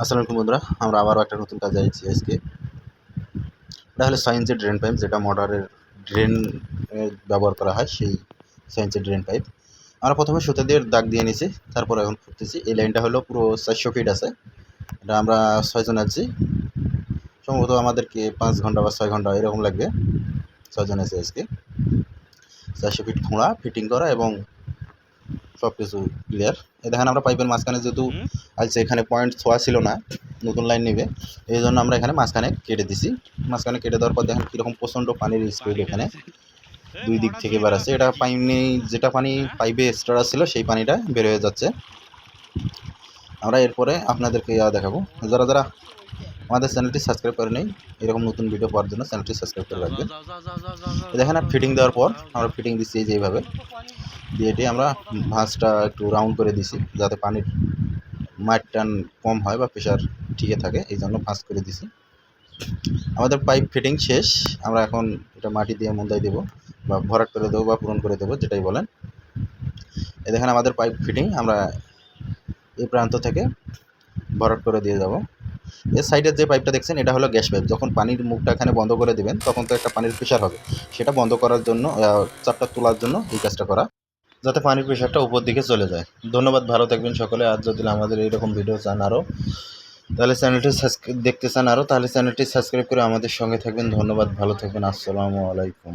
আসসালামু আলাইকুম বন্ধুরা, আমরা আবারও একটা নতুন কাজে আইছি আজকে। এটা হলো সায়েন্সের ড্রেন পাইপ যেটা মোটরের ড্রেন ব্যবহার করা হয়, সেই সায়েন্সের ড্রেন পাইপ আমরা প্রথমে সুতা দিয়ে দাগ দিয়ে নিছি, তারপর এখন করতেছি এই লাইনটা হলো পুরো চারশো ফিট আছে। এটা আমরা ছয়জন আছি। সম্ভবত আমাদেরকে পাঁচ ঘণ্টা বা ছয় ঘণ্টা এরকম লাগবে। ছয়জন আছে আজকে। চারশো ফিট খোঁড়া ফিটিং করা এবং সব কিছু ক্লিয়ার এই দেখেন আমরা পাইপের মাঝখানে যেহেতু আলছে এখানে পয়েন্ট ছোঁয়া ছিল না নতুন লাইন নেবে। এই জন্য আমরা এখানে মাঝখানে কেটে দিছি। মাঝখানে কেটে দেওয়ার পর দেখেন কীরকম প্রচণ্ড পানির স্পিড এখানে। দুই দিক থেকে বেরাচ্ছে এটা পানি যেটা পানি পাইপে এক্সট্রা ছিল সেই পানিটা বের হয়ে যাচ্ছে। আমরা এরপরে আপনাদেরকে ইয়া দেখাবো। যারা যারা আমাদের চ্যানেলটি সাবস্ক্রাইব করে নেই এরকম নতুন ভিডিও পাওয়ার জন্য চ্যানেলটি সাবস্ক্রাইব করে রাখবেন। দেখেন আর ফিটিং দেওয়ার পর আমরা ফিটিং দিচ্ছি এই যে এইভাবে। দিয়ে এটি আমরা ভাঁজটা একটু রাউন্ড করে দিছি, যাতে পানির মাঠ টান কম হয় বা প্রেশার ঠিকই থাকে, এই জন্য ভাঁজ করে দিছি। আমাদের পাইপ ফিটিং শেষ, আমরা এখন এটা মাটি দিয়ে মুন্দাই দেবো, বা ভরাট করে দেবো বা পূরণ করে দেবো, যেটাই বলেন। এই দেখেন আমাদের পাইপ ফিটিং আমরা এই প্রান্ত থেকে ভরাট করে দিয়ে যাব। এর সাইডের যে পাইপটা দেখছেন, এটা হলো গ্যাস পাইপ যখন পানির মুখটা এখানে বন্ধ করে দেবেন, তখন তো একটা পানির প্রেশার হবে। সেটা বন্ধ করার জন্য চাপটা তোলার জন্য এই কাজটা করা। যাতে পানির প্রেশারটা উপর দিকে চলে যায়। ধন্যবাদ, ভালো থাকবেন সকলে। আর যদি আমাদের এইরকম ভিডিও চান আরও, তাহলে চ্যানেলটি দেখতে চান আরও, তাহলে চ্যানেলটি সাবস্ক্রাইব করে আমাদের সঙ্গে থাকবেন। ধন্যবাদ, ভালো থাকবেন। আসসালামু আলাইকুম।